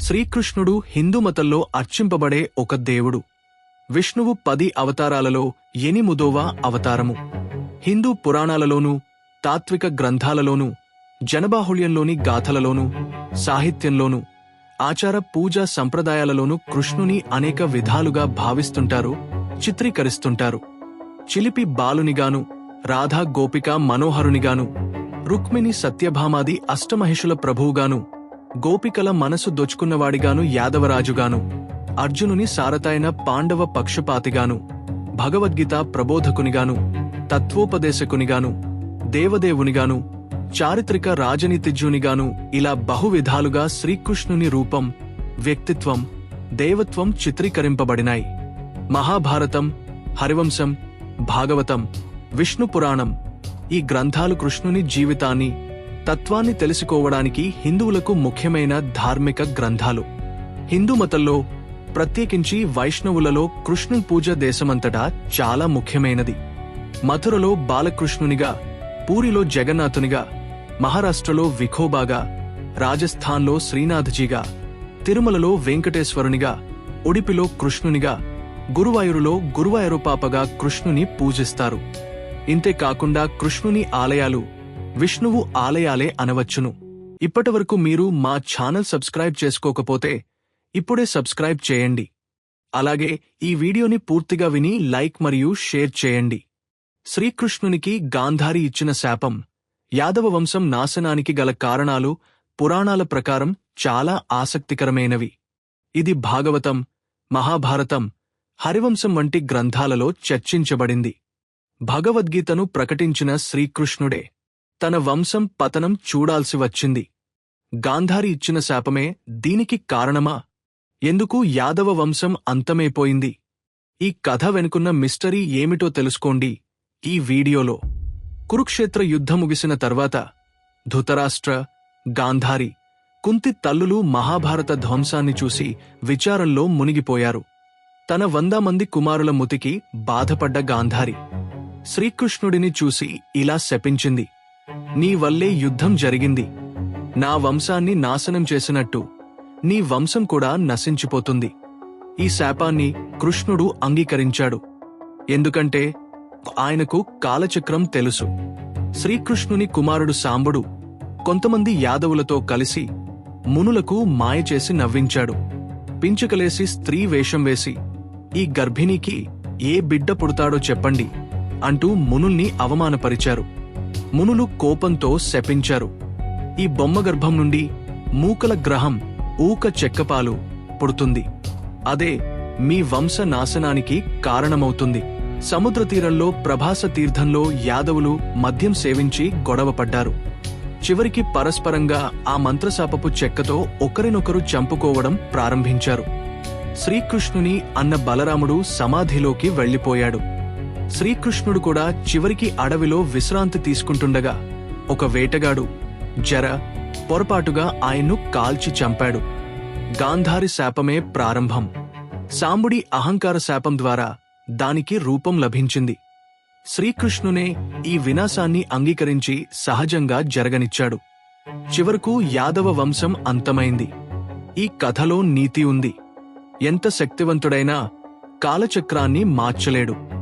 శ్రీకృష్ణుడు హిందూ మతంలో అర్చింపబడే ఒక దేవుడు. విష్ణువు పది అవతారాలలో ఎనిమిదోవ అవతారము. హిందూ పురాణాలలోనూ తాత్విక గ్రంథాలలోనూ జనబాహుళ్యంలోని గాథలలోనూ సాహిత్యంలోనూ ఆచార పూజా సంప్రదాయాలలోనూ కృష్ణుని అనేక విధాలుగా భావిస్తుంటారు చిత్రీకరిస్తుంటారు. చిలిపి బాలునిగాను రాధా గోపిక మనోహరునిగాను రుక్మిణి సత్యభామాది అష్టమహిషుల ప్రభువుగాను గోపికల మనసు దొచ్చుకున్నవాడిగాను యాదవరాజుగాను అర్జునుని సారథైన పాండవ పక్షపాతిగాను భగవద్గీత ప్రబోధకునిగాను తత్వోపదేశకునిగాను దేవదేవునిగాను చారిత్రక రాజనీతిజ్ఞునిగాను ఇలా బహువిధాలుగా శ్రీకృష్ణుని రూపం వ్యక్తిత్వం దేవత్వం చిత్రీకరింపబడినాయి. మహాభారతం హరివంశం భాగవతం విష్ణు పురాణం ఈ గ్రంథాలు కృష్ణుని జీవితాన్ని తత్వాన్ని తెలుసుకోవడానికి హిందువులకు ముఖ్యమైన ధార్మిక గ్రంథాలు. హిందూ మతంలో ప్రత్యేకించి వైష్ణవులలో కృష్ణు పూజ దేశమంతటా చాలా ముఖ్యమైనది. మథురలో బాలకృష్ణునిగా పూరిలో జగన్నాథునిగా మహారాష్ట్రలో విఖోబాగా రాజస్థాన్లో శ్రీనాథజీగా తిరుమలలో వెంకటేశ్వరునిగా ఉడిపిలో కృష్ణునిగా గురువాయూరులో గురువాయూరుపాపగా కృష్ణుని పూజిస్తారు. ఇంతే కాకుండా కృష్ణుని ఆలయాలు విష్ణువు ఆలయాలే అనవచ్చును. ఇప్పటివరకు మీరు మా ఛానల్ సబ్స్క్రైబ్ చేసుకోకపోతే ఇప్పుడే సబ్స్క్రైబ్ చేయండి. అలాగే ఈ వీడియోని పూర్తిగా విని లైక్ మరియు షేర్ చేయండి. శ్రీకృష్ణునికి గాంధారి ఇచ్చిన శాపం యాదవ వంశం నాశనానికి గల కారణాలు పురాణాల ప్రకారం చాలా ఆసక్తికరమైనవి. ఇది భాగవతం మహాభారతం హరివంశం వంటి గ్రంథాలలో చర్చించబడింది. భగవద్గీతను ప్రకటించిన శ్రీకృష్ణుడే తన వంశం పతనం చూడాల్సి వచ్చింది. గాంధారి ఇచ్చిన శాపమే దీనికి కారణమా? ఎందుకు యాదవ వంశం అంతమైపోయింది ఈ కథ వెనుకున్న మిస్టరీ ఏమిటో తెలుసుకోండి ఈ వీడియోలో. కురుక్షేత్ర యుద్ధం ముగిసిన తర్వాత ధృతరాష్ట్ర గాంధారి కుంతి తల్లులు మహాభారత ధ్వంసాన్ని చూసి విచారంలో మునిగిపోయారు. తన వంద మంది కుమారుల ముతికి బాధపడ్డ గాంధారి శ్రీకృష్ణుడిని చూసి ఇలా శపించింది. నీ వల్లే యుద్ధం జరిగింది. నా వంశాన్ని నాశనం చేసినట్టు. నీ వంశం కూడా నశించిపోతుంది. ఈ శాపాన్ని కృష్ణుడు అంగీకరించాడు. ఎందుకంటే ఆయనకు కాలచక్రం తెలుసు. శ్రీకృష్ణుని కుమారుడు సాంబుడు కొంతమంది యాదవులతో కలిసి మునులకు మాయ చేసి నవ్వించాడు. పించుకలేసి స్త్రీ వేషం వేసి ఈ గర్భిణికి ఏ బిడ్డ పుడతాడో చెప్పండి అంటూ మునుల్ని అవమానపరిచారు. మునులు కోపంతో శపించారు. ఈ బొమ్మ గర్భం నుండి మూకల గ్రహం ఊక చెక్కపాలు పుడుతుంది. అదే మీ వంశ నాశనానికి కారణమవుతుంది. సముద్ర తీరంలో ప్రభాస తీర్థంలో యాదవులు మద్యం సేవించి గొడవపడ్డారు చివరికి పరస్పరంగా ఆ మంత్రశాపపు చెక్కతో ఒకరినొకరు చంపుకోవడం ప్రారంభించారు. శ్రీకృష్ణుని అన్న బలరాముడు సమాధిలోకి వెళ్ళిపోయాడు శ్రీకృష్ణుడు కూడా చివరికి అడవిలో విశ్రాంతి తీసుకుంటుండగా ఒక వేటగాడు జర పొరపాటుగా ఆయన్ను కాల్చి చంపాడు. గాంధారి శాపమే ప్రారంభం. సాంబుడి అహంకార శాపం ద్వారా దానికి రూపం లభించింది. శ్రీకృష్ణునే ఈ వినాశాన్ని అంగీకరించి సహజంగా జరగనిచ్చాడు. చివరకు యాదవ వంశం అంతమైంది. ఈ కథలో నీతి ఉంది. ఎంత శక్తివంతుడైనా కాలచక్రాన్ని మార్చలేడు.